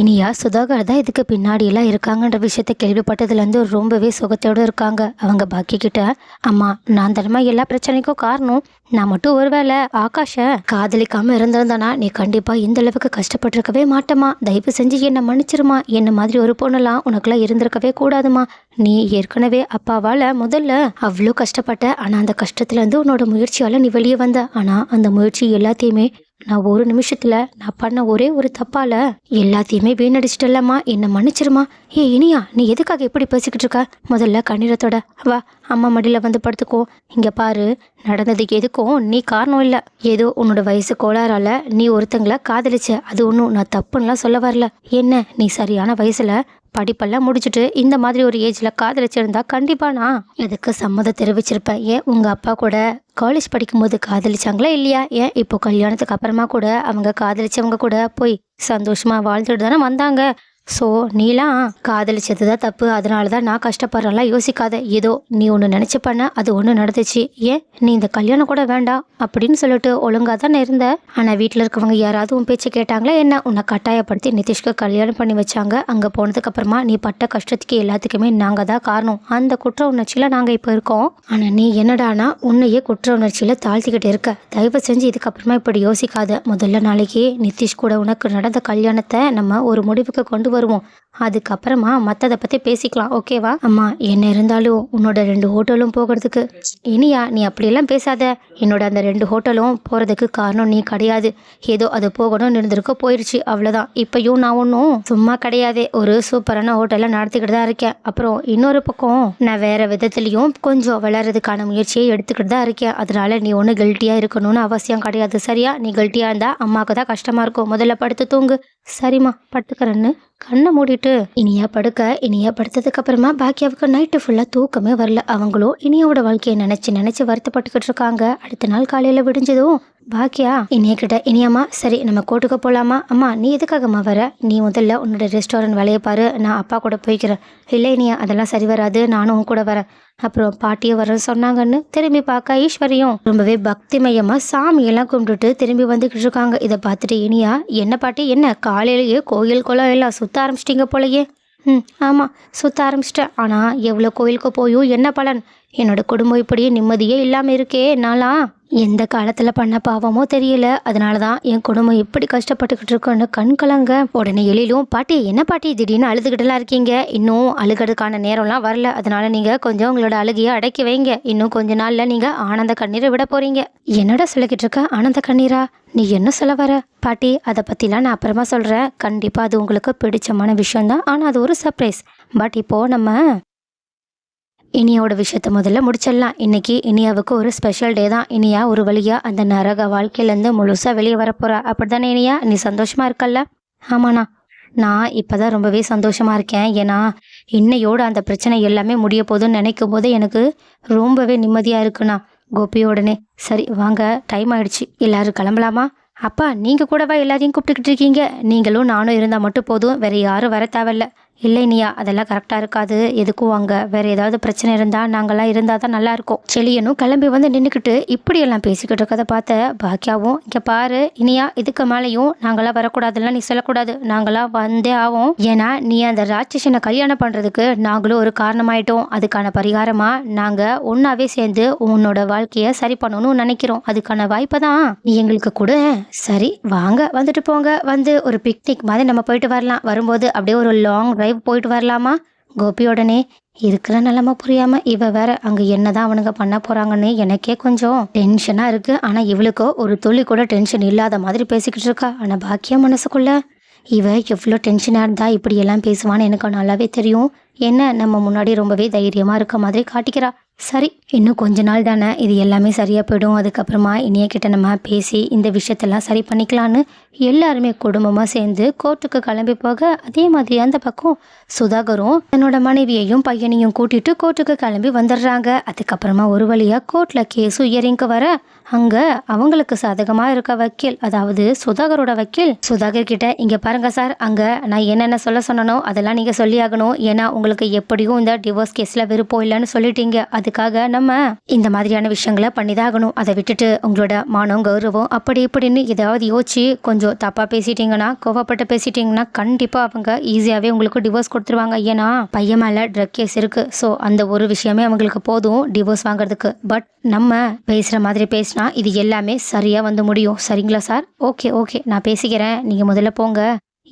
இனியா சுதாகர் தான் இதுக்கு பின்னாடியெல்லாம் இருக்காங்கன்ற விஷயத்த கேள்விப்பட்டதுலேருந்து ரொம்பவே சுகத்தோடு இருக்காங்க. அவங்க பாக்கி கிட்ட அம்மா நான் தரமா எல்லா பிரச்சனைக்கும் காரணம் நான் மட்டும் ஒருவேளை ஆகாஷை காதலிக்காமல் இருந்திருந்தானா நீ கண்டிப்பாக இந்த அளவுக்கு கஷ்டப்பட்டிருக்கவே மாட்டேமா தயவு செஞ்சு என்னை மன்னிச்சிருமா. என்ன மாதிரி ஒரு பொண்ணுலாம் உனக்குலாம் இருந்திருக்கவே கூடாதுமா நீ ஏற்கனவே அப்பாவால் முதல்ல அவ்வளோ கஷ்டப்பட்ட ஆனால் அந்த கஷ்டத்துலேருந்து உன்னோட முயற்சியால் நீ வெளியே வந்த. ஆனால் அந்த முயற்சி எல்லாத்தையுமே நான் ஒரு நிமிஷத்துல நான் பண்ண ஒரே ஒரு தப்பால எல்லாத்தையுமே வீணடிச்சிட்டல்லம்மா. என்னை மன்னிச்சிருமா. ஏ இனியா நீ எதுக்காக எப்படி பேசிக்கிட்டு இருக்க? முதல்ல கண்ணீரத்தோட வா அம்மா மடியில வந்து படுத்துக்கோ. இங்க பாரு நடந்ததுக்கு எதுக்கும் நீ காரணம் இல்லை. ஏதோ உன்னோட வயசு கோளாறால நீ ஒருத்தங்களை காதலிச்ச. அது ஒன்றும் நான் தப்புன்னுலாம் சொல்ல வரல. என்ன நீ சரியான வயசுல படிப்பெல்லாம் முடிச்சுட்டு இந்த மாதிரி ஒரு ஏஜில் காதலிச்சிருந்தா கண்டிப்பாக நான் இதுக்கு சம்மதம் தெரிவிச்சிருப்பேன்? ஏன் உங்கள் அப்பா கூட காலேஜ் படிக்கும்போது காதலிச்சாங்களா இல்லையா? ஏன் இப்போ கல்யாணத்துக்கு அப்புறமா கூட அவங்க காதலிச்சவங்க கூட போய் சந்தோஷமாக வாழ்ந்துட்டு தானே வந்தாங்க? ஸோ நீலாம் காதலிச்சது தான் தப்பு. அதனால தான் நான் கஷ்டப்படுறேன்லாம் யோசிக்காத. ஏதோ நீ ஒன்று நினச்சி பண்ண அது ஒன்று நடந்துச்சு. ஏன் நீ இந்த கல்யாணம் கூட வேண்டாம் அப்படின்னு சொல்லிட்டு ஒழுங்காக தானே இருந்த? ஆனால் வீட்டில் இருக்கவங்க யாராவது உன் பேச்சு கேட்டாங்களா என்ன? உன்னை கட்டாயப்படுத்தி நிதிஷ்க்கு கல்யாணம் பண்ணி வச்சாங்க. அங்கே போனதுக்கப்புறமா நீ பட்ட கஷ்டத்துக்கு எல்லாத்துக்குமே நாங்கள் தான் காரணம். அந்த குற்ற உணர்ச்சியில் நாங்கள் இப்போ இருக்கோம். ஆனால் நீ என்னடானா உன்னையே குற்ற உணர்ச்சியில் தாழ்த்திக்கிட்டு இருக்க. தயவு செஞ்சு இதுக்கப்புறமா இப்படி யோசிக்காத. முதல்ல நாளைக்கு நிதிஷ் கூட உனக்கு நடந்த கல்யாணத்தை நம்ம ஒரு முடிவுக்கு கொண்டு வருவோம். அதுக்கப்புறமா மற்றதை பற்றி பேசிக்கலாம் ஓகேவா அம்மா என்ன இருந்தாலும் உன்னோட ரெண்டு ஹோட்டலும் போகிறதுக்கு. இனியா நீ அப்படியெல்லாம் பேசாத. என்னோட அந்த ரெண்டு ஹோட்டலும் போகிறதுக்கு காரணம் நீ கிடையாது. ஏதோ அது போகணும்னு இருந்திருக்கோ போயிடுச்சு அவ்வளோதான் இப்போயும் நான் ஒன்றும் சும்மா கிடையாதே. ஒரு சூப்பரான ஹோட்டலை நடத்திக்கிட்டு தான் இருக்கேன். அப்புறம் இன்னொரு பக்கம் நான் வேறு விதத்துலேயும் கொஞ்சம் வளர்கிறதுக்கான முயற்சியை எடுத்துக்கிட்டு தான் இருக்கேன். அதனால நீ ஒன்றும் கில்ட்டியாக இருக்கணும்னு அவசியம் கிடையாது சரியா? நீ கில்ட்டியாக இருந்தால் அம்மாவுக்கு தான் கஷ்டமாக இருக்கும். முதல்ல படுத்து தூங்கு. சரிம்மா படுத்துக்கிறேன்னு கண்ணை மூடிட்டு இனியா படுக்க இனியா படுத்ததுக்கு அப்புறமா பாக்கியாவுக்கு நைட்டு ஃபுல்லாக தூக்கமே வரல. அவங்களும் இனியாவோட வாழ்க்கையை நினச்சி நினச்சி வருத்தப்பட்டுக்கிட்டு இருக்காங்க. அடுத்த நாள் காலையில் விடிஞ்சதும் பாக்கியா இனிய கிட்ட இனியம்மா சரி நம்ம கோட்டுக்கு போகலாமா அம்மா நீ எதுக்காகம்மா வர? நீ முதல்ல உன்னோட ரெஸ்டாரண்ட் வேலையை பாரு. நான் அப்பா கூட போய்க்கிறேன். இல்லை இனியா அதெல்லாம் சரி வராது. நானும் உன் கூட வரேன். அப்புறம் பாட்டியை வர சொன்னாங்கன்னு திரும்பி பார்க்க ஈஸ்வரியும் ரொம்பவே பக்திமயமா சாமியெல்லாம் கும்பிட்டுட்டு திரும்பி வந்துக்கிட்டு இருக்காங்க. இதை பார்த்துட்டு இனியா என்ன பாட்டி என்ன? காலையிலேயே கோயில் குளம் எல்லாம் சுத்த ஆரம்பிச்சிட்டிங்க போலயே. ம் ஆமாம் சுத்த ஆரம்பிச்சிட்டேன். ஆனால் எவ்வளோ கோயிலுக்கு போயும் என்ன பலன்? என்னோட குடும்பம் இப்படியே நிம்மதியே இல்லாமல் இருக்கே நாளா எந்த காலத்தில் பண்ண பாவமோ தெரியல. அதனால தான் என் குடும்பம் எப்படி கஷ்டப்பட்டுக்கிட்டு இருக்கோன்னு கண் கலங்க. உடனே எழிலும் பாட்டி என்ன பாட்டி திடீர்னு அழுதுகிட்டுலாம் இருக்கீங்க? இன்னும் அழுகிறதுக்கான நேரம்லாம் வரல. அதனால நீங்கள் கொஞ்சம் உங்களோட அழுகையை அடக்கி வைங்க. இன்னும் கொஞ்ச நாளில் நீங்கள் ஆனந்த கண்ணீரை விட போகிறீங்க என்னடா சொல்லிக்கிட்டு இருக்க? ஆனந்த கண்ணீரா? நீ என்ன சொல்ல வர? பாட்டி அதை பற்றிலாம் நான் அப்புறமா சொல்கிறேன் கண்டிப்பாக அது உங்களுக்கு பிடிச்சமான விஷயம்தான். ஆனால் அது ஒரு சர்ப்ரைஸ் பட் இப்போது நம்ம இனியாவோட விஷயத்த முதல்ல முடிச்சிடலாம். இன்னைக்கு இனியாவுக்கு ஒரு ஸ்பெஷல் டே தான். இனியா ஒரு வழியாக அந்த நரக வாழ்க்கையிலேருந்து முழுசாக வெளியே வரப்போறா. அப்படித்தானே இனியா? நீ சந்தோஷமாக இருக்கல்ல? ஆமாண்ணா. நான் இப்போ தான் ரொம்பவே சந்தோஷமாக இருக்கேன். ஏன்னா இன்னையோட அந்த பிரச்சனை எல்லாமே முடிய போதுன்னு நினைக்கும் போது எனக்கு ரொம்பவே நிம்மதியாக இருக்குண்ணா. கோபியோடனே சரி வாங்க. டைம் ஆயிடுச்சு. எல்லாரும் கிளம்பலாமா? அப்பா நீங்கள் கூடவா எல்லாரையும் கூப்பிட்டுக்கிட்டு இருக்கீங்க? நீங்களும் நானும் இருந்தால் மட்டும் போதும். வேறு யாரும் வர தேவையில்ல. இல்லை இனியா அதெல்லாம் கரெக்டாக இருக்காது. எதுக்கும் வாங்க. வேறு ஏதாவது பிரச்சனை இருந்தால் நாங்கள்லாம் இருந்தால் தான் நல்லாயிருக்கும் செளியனும் கிளம்பி வந்து நின்றுக்கிட்டு இப்படியெல்லாம் பேசிக்கிட்டு இருக்கதை பார்த்த பாக்கியாவும் இங்கே பாரு இனியா இதுக்கு மேலேயும் நாங்களாம் வரக்கூடாதுலாம் நீ சொல்லக்கூடாது. நாங்களாம் வந்தே ஆவோம். ஏன்னா நீ அந்த ராட்சசனை கல்யாணம் பண்ணுறதுக்கு நாங்களும் ஒரு காரணமாயிட்டோம். அதுக்கான பரிகாரமாக நாங்கள் ஒன்றாவே சேர்ந்து உன்னோட வாழ்க்கையை சரி பண்ணணும்னு நினைக்கிறோம். அதுக்கான வாய்ப்பை தான் நீ எங்களுக்கு கொடு. சரி வாங்க வந்துட்டு போங்க. வந்து ஒரு பிக்னிக் மாதிரி நம்ம போயிட்டு வரலாம். வரும்போது அப்படியே ஒரு லாங் டிரைவ் போயிட்டு வரலாமா? கோபியோடனே இருக்கிற நிலமை புரியாம இவ வேற அங்க என்னதான் அவனுங்க பண்ண போறாங்கன்னு எனக்கே கொஞ்சம் டென்ஷனா இருக்கு. ஆனா இவளுக்கோ ஒரு துளி கூட டென்ஷன் இல்லாத மாதிரி பேசிக்கிட்டு இருக்கா. ஆனா பாக்கியம் மனசுக்குள்ள இவ எவ்வளோ டென்ஷனாக இருந்தா இப்படி எல்லாம் பேசுவான்னு எனக்கு நல்லாவே தெரியும். என்ன நம்ம முன்னாடி ரொம்பவே தைரியமாக இருக்க மாதிரி காட்டிக்கிறா. சரி இன்னும் கொஞ்ச நாள் தானே இது எல்லாமே சரியாக போயிடும். அதுக்கப்புறமா இனிய கிட்ட நம்ம பேசி இந்த விஷயத்தெல்லாம் சரி பண்ணிக்கலான்னு எல்லாருமே குடும்பமாக சேர்ந்து கோர்ட்டுக்கு கிளம்பி போக அதே மாதிரி அந்த பக்கம் சுதாகரும் தன்னோட மனைவியையும் பையனையும் கூட்டிட்டு கோர்ட்டுக்கு கிளம்பி வந்துடுறாங்க. அதுக்கப்புறமா ஒரு வழியா கோர்ட்டில் கேஸ் உயரிங்க வர அங்கே அவங்களுக்கு சாதகமாக இருக்க வக்கீல் அதாவது சுதாகரோட வக்கீல் சுதாகர் கிட்ட இங்கே பாருங்க சார் அங்கே நான் என்னென்ன சொல்ல சொன்னனோ அதெல்லாம் நீங்கள் சொல்லியாகணும். ஏன்னா உங்களுக்கு உங்களுக்கு எப்படியும் இந்த டிவோர்ஸ் கேஸில் விருப்பம் இல்லைன்னு சொல்லிட்டீங்க. அதுக்காக நம்ம இந்த மாதிரியான விஷயங்களை பண்ணிதாகணும். அதை விட்டுட்டு உங்களோட மானம் கௌரவம் அப்படி இப்படின்னு ஏதாவது யோசிச்சு கொஞ்சம் தப்பாக பேசிட்டீங்கன்னா கோவப்பட்டு பேசிட்டீங்கன்னா கண்டிப்பாக அவங்க ஈஸியாகவே உங்களுக்கு டிவோர்ஸ் கொடுத்துருவாங்க. ஏன்னா பையன் மேலே ட்ரக் கேஸ் இருக்குது ஸோ அந்த ஒரு விஷயமே அவங்களுக்கு போதும் டிவோர்ஸ் வாங்குறதுக்கு. பட் நம்ம பேசுகிற மாதிரி பேசினா இது எல்லாமே சரியாக வந்து முடியும். சரிங்களா சார் ஓகே ஓகே நான் பேசிக்கிறேன். நீங்கள் முதல்ல போங்க.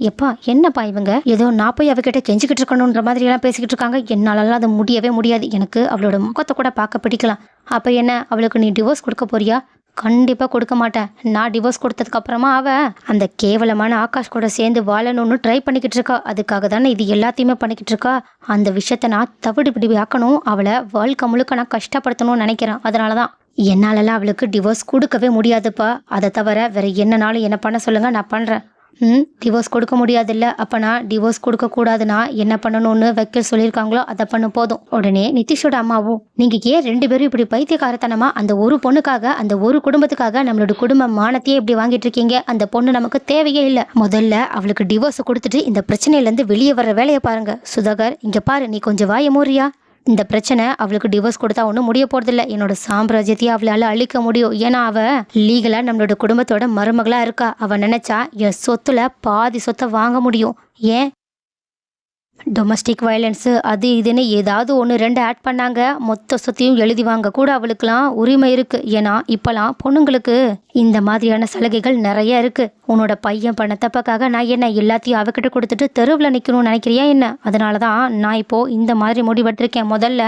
எப்பா என்னப்பா இவங்க? ஏதோ நான் போய் அவகிட்ட கெஞ்சிக்கிட்டு இருக்கணுன்ற மாதிரி எல்லாம் பேசிக்கிட்டு இருக்காங்க. என்னாலலாம் அது முடியவே முடியாது. எனக்கு அவளோட முகத்தை கூட பார்க்க பிடிக்கலாம். அப்போ என்ன? அவளுக்கு நீ டிவோர்ஸ் கொடுக்க போறியா? கண்டிப்பாக கொடுக்க மாட்டேன். நான் டிவோர்ஸ் கொடுத்ததுக்கு அப்புறமா அவ அந்த கேவலமான ஆகாஷ் கூட சேர்ந்து வாழணும்னு ட்ரை பண்ணிக்கிட்டு இருக்கா. அதுக்காக தானே இது எல்லாத்தையுமே பண்ணிக்கிட்டு இருக்கா. அந்த விஷயத்த நான் தவிடு பிடி ஆக்கணும். அவளை வாழ்க்கை முழுக்க நான் கஷ்டப்படுத்தணும்னு நினைக்கிறேன். அதனால தான் என்னாலலாம் அவளுக்கு டிவோர்ஸ் கொடுக்கவே முடியாதுப்பா. அதை தவிர வேற என்னனாலும் என்ன பண்ண சொல்லுங்க. நான் பண்ணுறேன் ம்? டிவோர்ஸ் கொடுக்க முடியாதுல்ல. அப்போனா டிவோர்ஸ் கொடுக்கக்கூடாதுன்னா என்ன பண்ணணும்னு வக்கீல் சொல்லியிருக்காங்களோ அதை பண்ண போதும். உடனே நிதிஷோட அம்மாவும் நீங்கள் ஏன் ரெண்டு பேரும் இப்படி பைத்தியக்காரத்தனமா அந்த ஒரு பொண்ணுக்காக அந்த ஒரு குடும்பத்துக்காக நம்மளோட குடும்ப மானத்தையே இப்படி வாங்கிட்டு இருக்கீங்க? அந்த பொண்ணு நமக்கு தேவையே இல்லை. முதல்ல அவளுக்கு டிவோர்ஸ் கொடுத்துட்டு இந்த பிரச்சனையிலேருந்து வெளியே வர வேலையை பாருங்க. சுதாகர் இங்கே பாரு நீ கொஞ்சம் வாய மூறியா இந்த பிரச்சனை அவளுக்கு டிவோர்ஸ் கொடுத்தா ஒன்றும் முடிய போகிறதில்ல என்னோட சாம்ராஜ்யத்தையே அவளால் அழிக்க முடியும். ஏன்னா அவள் லீகலாக நம்மளோட குடும்பத்தோட மருமகளாக இருக்கா. அவள் நினச்சா என் சொத்தில் பாதி சொத்தை வாங்க முடியும். ஏன்? டொமஸ்டிக் வயலன்ஸு அது இதுன்னு ஏதாவது ஒன்று ரெண்டு ஆட் பண்ணாங்க. மொத்த சொத்தையும் எழுதி வாங்க கூட அவளுக்குலாம் உரிமை இருக்குது ஏன்னா இப்போலாம் பொண்ணுங்களுக்கு இந்த மாதிரியான சலுகைகள் நிறைய இருக்குது உன்னோட பையன் பண்ண தப்பக்காக நான் என்ன எல்லாத்தையும் அவகிட்ட கொடுத்துட்டு தெருவில் நிற்கணும்னு நினைக்கிறியா என்ன? அதனால தான் நான் இப்போது இந்த மாதிரி முடிவெட்டிருக்கேன். முதல்ல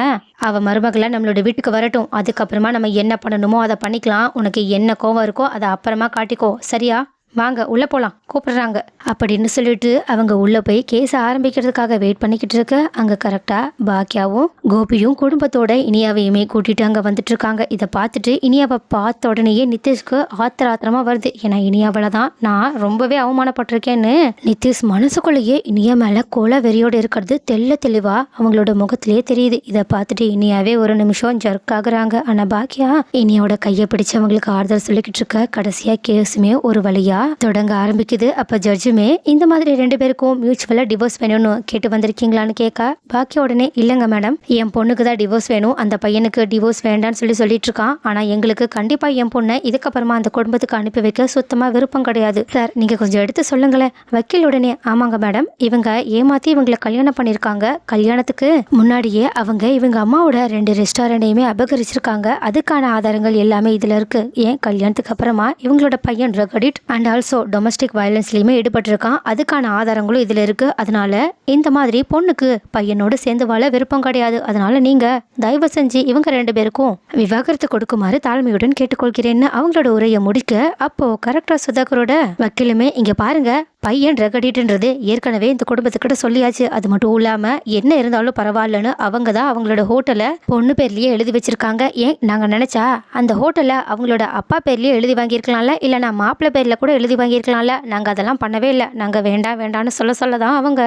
அவள் மருமகளை நம்மளோட வீட்டுக்கு வரட்டும். அதுக்கப்புறமா நம்ம என்ன பண்ணணுமோ அதை பண்ணிக்கலாம். உனக்கு என்ன கோவம் இருக்கோ அதை அப்புறமா காட்டிக்கோ. சரியா? வாங்க உள்ளே போகலாம் கூப்பிடுறாங்க. அப்படின்னு சொல்லிட்டு அவங்க உள்ளே போய் கேஸ் ஆரம்பிக்கிறதுக்காக வெயிட் பண்ணிக்கிட்டு இருக்க அங்கே கரெக்டாக பாக்கியாவும் கோபியும் குடும்பத்தோட இனியாவையுமே கூட்டிகிட்டு அங்கே வந்துட்டு இருக்காங்க. இதை பார்த்துட்டு இனியாவை பார்த்த உடனேயே நிதிஷ்க்கு ஆத்திர ஆத்திரமாக வருது. ஏன்னா இனியாவில் தான் நான் ரொம்பவே அவமானப்பட்டிருக்கேன்னு. நிதிஷ் மனசுக்குள்ளேயே இனியா மேலே கோல வெறியோடு இருக்கிறது தெள்ள தெளிவாக அவங்களோட முகத்திலேயே தெரியுது. இதை பார்த்துட்டு இனியாவே ஒரு நிமிஷம் ஜர்க் ஆகுறாங்க. ஆனால் பாக்கியா இனியாவோட கையை பிடிச்சு அவங்களுக்கு ஆறுதல் சொல்லிக்கிட்டு இருக்க. கடைசியாக கேஸுமே ஒரு வழியாக வழியா தொடங்க ஆரம்பிக்குது. அப்ப ஜட்ஜுமே இந்த மாதிரி ரெண்டு பேருக்கும் மியூச்சுவலா டிவோர்ஸ் வேணும்னு கேட்டு வந்திருக்கீங்களான்னு கேட்க பாக்கிய உடனே இல்லைங்க மேடம் என் பொண்ணுக்கு தான் டிவோர்ஸ் வேணும். அந்த பையனுக்கு டிவோர்ஸ் வேண்டாம்னு சொல்லி சொல்லிட்டு இருக்கான் ஆனா எங்களுக்கு கண்டிப்பா என் பொண்ணை இதுக்கப்புறமா அந்த குடும்பத்துக்கு அனுப்பி வைக்க சுத்தமா விருப்பம் கிடையாது. சார் நீங்க கொஞ்சம் எடுத்து சொல்லுங்களேன். வக்கீல் உடனே ஆமாங்க மேடம் இவங்க ஏமாத்தி இவங்களை கல்யாணம் பண்ணியிருக்காங்க. கல்யாணத்துக்கு முன்னாடியே அவங்க இவங்க அம்மாவோட ரெண்டு ரெஸ்டாரண்டையுமே அபகரிச்சிருக்காங்க. அதுக்கான ஆதாரங்கள் எல்லாமே இதுல இருக்கு. ஏன் கல்யாணத்துக்கு அப்புறமா இவங்களோட பையன் drug and and also domestic வயலன்ஸ்லேயுமே ஈடுபட்டிருக்கான். அதுக்கான ஆதாரங்களும் இதில் இருக்குது அதனால் இந்த மாதிரி பொண்ணுக்கு பையனோடு சேர்ந்து வாழ விருப்பம் கிடையாது. அதனால் நீங்கள் தயவு செஞ்சு இவங்க ரெண்டு பேருக்கும் விவாகரத்து கொடுக்குமாறு தாழ்மையுடன் கேட்டுக்கொள்கிறேன்னு அவங்களோட உரையை முடிக்க அப்போது கரெக்டாக சுதாகரோட வக்கீலுமே இங்கே பாருங்கள் பையன் ரெகடிட்டுன்றது ஏற்கனவே இந்த குடும்பத்துக்கிட்ட சொல்லியாச்சு. அது மட்டும் இல்லாம என்ன இருந்தாலும் பரவாயில்லன்னு அவங்க தான் அவங்களோட ஹோட்டலை பொண்ணு பேர்லயே எழுதி வச்சிருக்காங்க. ஏன்? நாங்க நினைச்சா அந்த ஹோட்டலை அவங்களோட அப்பா பேர்லயே எழுதி வாங்கியிருக்கலாம்ல? இல்லைனா மாப்பிள்ளை பேர்ல கூட எழுதி வாங்கியிருக்கலாம்ல? நாங்க அதெல்லாம் பண்ணவே இல்லை. நாங்க வேண்டாம் வேண்டாம்னு சொல்ல சொல்ல தான் அவங்க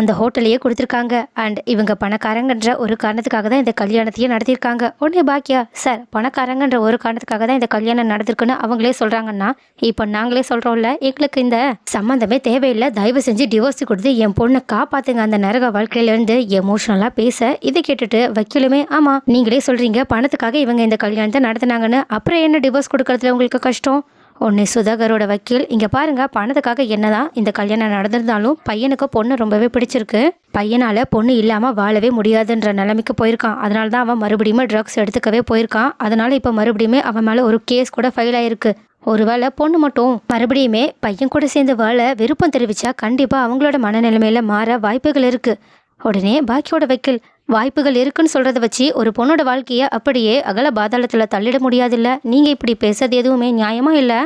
அந்த ஹோட்டலையே கொடுத்துருக்காங்க. அண்ட் இவங்க பணக்காரங்கன்ற ஒரு காரணத்துக்காக தான் இந்த கல்யாணத்தையே நடத்தியிருக்காங்க. உடனே பாக்கியா சார் பணக்காரங்கன்ற ஒரு காரணத்துக்காக தான் இந்த கல்யாணம் நடந்திருக்குன்னு அவங்களே சொல்றாங்கன்னா இப்போ நாங்களே சொல்றோம்ல எங்களுக்கு இந்த சம்மந்தமே தேவையில்லை. தயவு செஞ்சு டிவோர்ஸ் கொடுத்து என் பொண்ணை காப்பாத்துங்க. அந்த நரக வாழ்க்கையிலேருந்து எமோஷனலாக பேச. இதை கேட்டுட்டு வக்கீலுமே ஆமாம் நீங்களே சொல்கிறீங்க பணத்துக்காக இவங்க இந்த கல்யாணத்தை நடத்தினாங்கன்னு. அப்புறம் என்ன டிவோர்ஸ் கொடுக்கறதுல உங்களுக்கு கஷ்டம்? ஒன்று சுதாகரோட வக்கீல் இங்கே பாருங்க பணத்துக்காக என்னதான் இந்த கல்யாணம் நடந்திருந்தாலும் பையனுக்கு பொண்ணு ரொம்பவே பிடிச்சிருக்கு. பையனால் பொண்ணு இல்லாமல் வாழவே முடியாதுன்ற நிலைமைக்கு போயிருக்கான். அதனால தான் அவன் மறுபடியும் ட்ரக்ஸ் எடுத்துக்கவே போயிருக்கான். அதனால் இப்போ மறுபடியுமே அவன் மேலே ஒரு கேஸ் கூட ஃபைல் ஆயிருக்கு. ஒருவேளை பொண்ணு மட்டும் மறுபடியுமே பையன் கூட சேர்ந்து வாழ விருப்பம் தெரிவித்தா கண்டிப்பாக அவங்களோட மனநிலைமையில் மாற வாய்ப்புகள் இருக்குது உடனே பாக்கியோட வைக்கல் வாய்ப்புகள் இருக்குன்னு சொல்கிறத வச்சு ஒரு பொண்ணோட வாழ்க்கையை அப்படியே அகல பாதாளத்தில் தள்ளிட முடியாதுல்ல? நீங்கள் இப்படி பேசுறது எதுவுமே நியாயமாக இல்லை?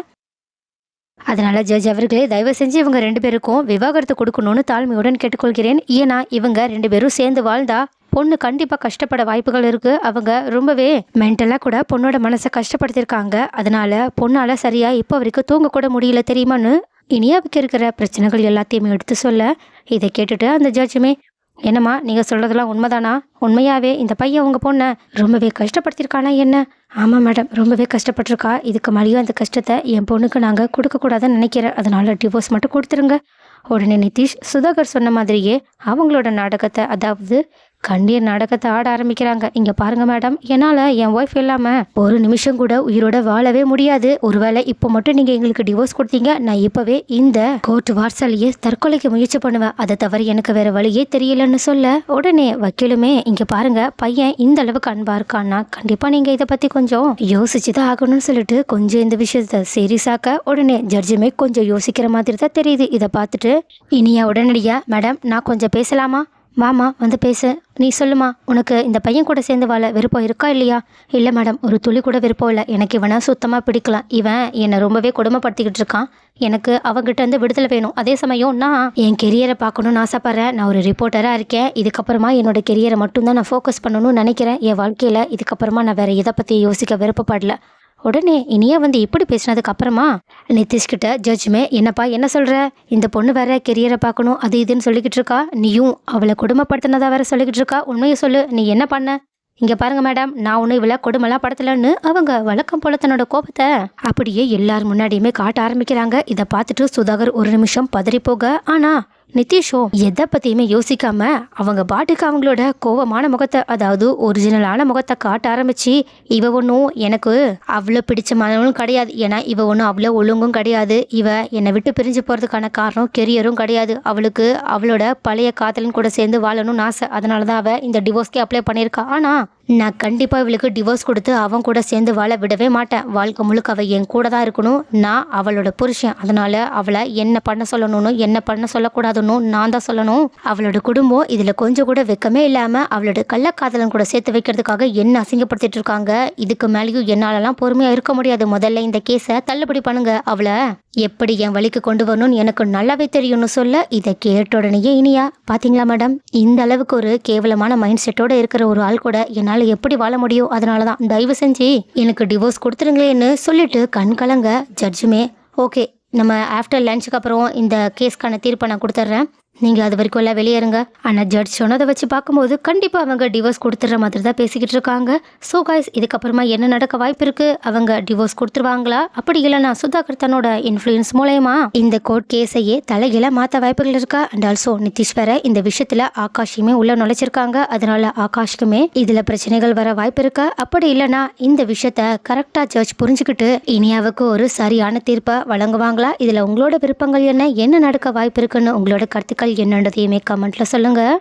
அதனால் ஜட்ஜ் அவர்களே தயவு செஞ்சு இவங்க ரெண்டு பேருக்கும் விவாகரத்து கொடுக்கணும்னு தாழ்மையுடன் கேட்டுக்கொள்கிறேன். ஏன்னா இவங்க ரெண்டு பேரும் சேர்ந்து வாழ்ந்தா பொண்ணு கண்டிப்பாக கஷ்டப்பட வாய்ப்புகள் இருக்குது அவங்க ரொம்பவே மென்டலாக கூட பொண்ணோட மனசை கஷ்டப்படுத்திருக்காங்க அதனால் பொண்ணால் சரியாக இப்போ வரைக்கும் தூங்கக்கூட முடியல தெரியுமான்னு இனியாவுக்கு இருக்கிற பிரச்சனைகள் எல்லாத்தையுமே எடுத்து சொல்ல. இதை கேட்டுட்டு அந்த ஜட்ஜுமே என்னம்மா நீங்கள் சொல்கிறதெல்லாம் உண்மைதானா? உண்மையாகவே இந்த பையன் உங்கள் பொண்ணை ரொம்பவே கஷ்டப்படுத்தியிருக்கானா என்ன? ஆமாம் மேடம் ரொம்பவே கஷ்டப்பட்டிருக்கா. இதுக்கு மேலேயும் அந்த கஷ்டத்தை என் பொண்ணுக்கு நாங்கள் கொடுக்கக்கூடாதுன்னு நினைக்கிறேன். அதனால டிவோர்ஸ் மட்டும் கொடுத்துருங்க. உடனே நிதிஷ் சுதாகர் சொன்ன மாதிரியே அவங்களோட நாடகத்தை அதாவது கண்ணீர் நாடகத்தை ஆட ஆரம்பிக்கிறாங்க. இங்க பாருங்க மேடம். என்னால என் ஒய்ஃப் இல்லாம ஒரு நிமிஷம் கூட உயிரோட வாழவே முடியாது. ஒருவேளை இப்போ மட்டும் நீங்க எங்களுக்கு டிவோர்ஸ் கொடுத்தீங்க நான் இப்பவே இந்த கோர்ட் வார்சாலையே தற்கொலைக்கு முயற்சி பண்ணுவேன். அதை தவிர எனக்கு வேற வழியே தெரியலன்னு சொல்ல. உடனே வக்கீலுமே இங்க பாருங்க பையன் இந்த அளவுக்கு அன்பா இருக்கான்னா கண்டிப்பா நீங்க இதை பத்தி கொஞ்சம் யோசிச்சுதான் ஆகணும்னு சொல்லிட்டு கொஞ்சம் இந்த விஷயத்த சீரியஸாக்க உடனே ஜட்ஜுமே கொஞ்சம் யோசிக்கிற மாதிரி தான் தெரியுது. இதை பார்த்துட்டு இனியா உடனடியா மேடம் நான் கொஞ்சம் பேசலாமா? வாமா வந்து பேசு. நீ சொல்லுமா உனக்கு இந்த பையன் கூட சேர்ந்து வாழ விருப்பம் இருக்கா இல்லையா? இல்லை மேடம் ஒரு துளி கூட விருப்பம் இல்லை. எனக்கு இவனை சுத்தமாக பிடிக்கலாம். இவன் என்னை ரொம்பவே கொடுமைப்படுத்திக்கிட்டு இருக்கான். எனக்கு அவங்ககிட்ட இருந்து விடுதலை வேணும். அதே சமயம் நான் என் கெரியரை பார்க்கணும்னு ஆசைப்பட்றேன். நான் ஒரு ரிப்போர்ட்டராக இருக்கேன். இதுக்கப்புறமா என்னோட கெரியரை மட்டும்தான் நான் ஃபோக்கஸ் பண்ணணும்னு நினைக்கிறேன். என் வாழ்க்கையில் இதுக்கப்புறமா நான் வேறு எதை பற்றி யோசிக்க விருப்பப்படல. உடனே இனியா வந்து இப்படி பேசினதுக்கு அப்புறமா நிதிஷ்கிட்ட ஜட்ஜுமே என்னப்பா என்ன சொல்கிற இந்த பொண்ணு வேற கெரியரை பார்க்கணும் அது இதுன்னு சொல்லிக்கிட்டு இருக்கா? நீயும் அவளை கொடுமைப்படுத்தினதா வேற சொல்லிக்கிட்டு இருக்கா? உண்மையை சொல்லு நீ என்ன பண்ண? இங்கே பாருங்க மேடம் நான் ஒன்றும் இவளை கொடுமைலாம் படுத்தலன்னு அவங்க வழக்கம் போல தன்னோட கோபத்தை அப்படியே எல்லார் முன்னாடியுமே காட்ட ஆரம்பிக்கிறாங்க. இதை பார்த்துட்டு சுதாகர் ஒரு நிமிஷம் பதறி போக ஆனால் நிதிஷோ எதை பற்றியுமே யோசிக்காம அவங்க பாட்டுக்கு அவங்களோட கோவமான முகத்தை அதாவது ஒரிஜினலான முகத்தை காட்ட ஆரம்பிச்சு இவ ஒன்றும் எனக்கு அவ்வளோ பிடிச்சமானவளும் கிடையாது. ஏன்னா இவ ஒன்றும் அவ்வளோ ஒழுங்கும் கிடையாது. இவ என்னை விட்டு பிரிஞ்சு போகிறதுக்கான காரணம் கெரியரும் கிடையாது. அவளுக்கு அவளோட பழைய காதலன் கூட சேர்ந்து வாழணும்னு ஆசை. அதனால தான் அவள் இந்த டிவோர்ஸ்க்கே அப்ளை பண்ணியிருக்கா. ஆனால் நான் கண்டிப்பாக இவளுக்கு டிவோர்ஸ் கொடுத்து அவன் கூட சேர்ந்து வாழ விடவே மாட்டேன். வாழ்க்கை முழுக்க அவள் என் கூட தான் இருக்கணும். நான் அவளோட புருஷன். அதனால் அவளை என்ன பண்ண சொல்லணும்னு என்ன பண்ண சொல்லக்கூடாதுன்னு நான் தான் சொல்லணும். அவளோட குடும்பம் இதில் கொஞ்சம் கூட வெக்கமே இல்லாமல் அவளோட கள்ளக்காதலன் கூட சேர்த்து வைக்கிறதுக்காக என்ன அசிங்கப்படுத்திட்டு இருக்காங்க? இதுக்கு மேலேயும் என்னாலலாம் பொறுமையாக இருக்க முடியாது. முதல்ல இந்த கேஸை தள்ளுபடி பண்ணுங்க அவளை. எப்படி என் வழிக்கு கொண்டு வரணும்னு எனக்கு நல்லாவே தெரியும்னு சொல்ல இதை கேட்ட உடனேயே இனியா பார்த்தீங்களா மேடம் இந்த அளவுக்கு ஒரு கேவலமான மைண்ட் செட்டோட இருக்கிற ஒரு ஆள் கூட என்னால் எப்படி வாழ முடியும்? அதனால தான் தயவு செஞ்சு எனக்கு டிவோர்ஸ் கொடுத்துருங்களேன்னு சொல்லிட்டு கண் கலங்க ஜட்ஜுமே ஓகே நம்ம ஆஃப்டர் லஞ்சுக்கு அப்புறம் இந்த கேஸ்க்கான தீர்ப்பை நான் கொடுத்துட்றேன். நீங்கள் அது வரைக்கும் எல்லாம் வெளியேறுங்க ஆனால் ஜட்ஜ் சொன்னதை வச்சு பார்க்கும்போது கண்டிப்பாக அவங்க டிவோர்ஸ் கொடுத்துட்ற மாதிரி தான் பேசிக்கிட்டு இருக்காங்க. ஸோ காய்ஸ் இதுக்கப்புறமா என்ன நடக்க வாய்ப்பு இருக்குது அவங்க டிவோர்ஸ் கொடுத்துருவாங்களா? அப்படி இல்லைனா சுதாகர் தன்னோட இன்ஃப்ளூயன்ஸ் மூலயமா இந்த கோர்ட் கேஸையே தலைகீழ மாற்ற வாய்ப்புகள் இருக்கா? அண்ட் ஆல்சோ நிதிஷ் வேற இந்த விஷயத்தில் ஆகாஷையுமே உள்ள நுழைச்சிருக்காங்க. அதனால ஆகாஷ்க்குமே இதில் பிரச்சனைகள் வர வாய்ப்பு இருக்கா? அப்படி இல்லைன்னா இந்த விஷயத்த கரெக்டாக ஜட்ஜ் புரிஞ்சுக்கிட்டு இனியாவுக்கு ஒரு சரியான தீர்ப்பை வழங்குவாங்களா? இதில் உங்களோட விருப்பங்கள் என்ன? என்ன நடக்க வாய்ப்பு இருக்குன்னு உங்களோட கருத்துக்கள் என்னன்றதையுமே கமெண்ட்ல சொல்லுங்க.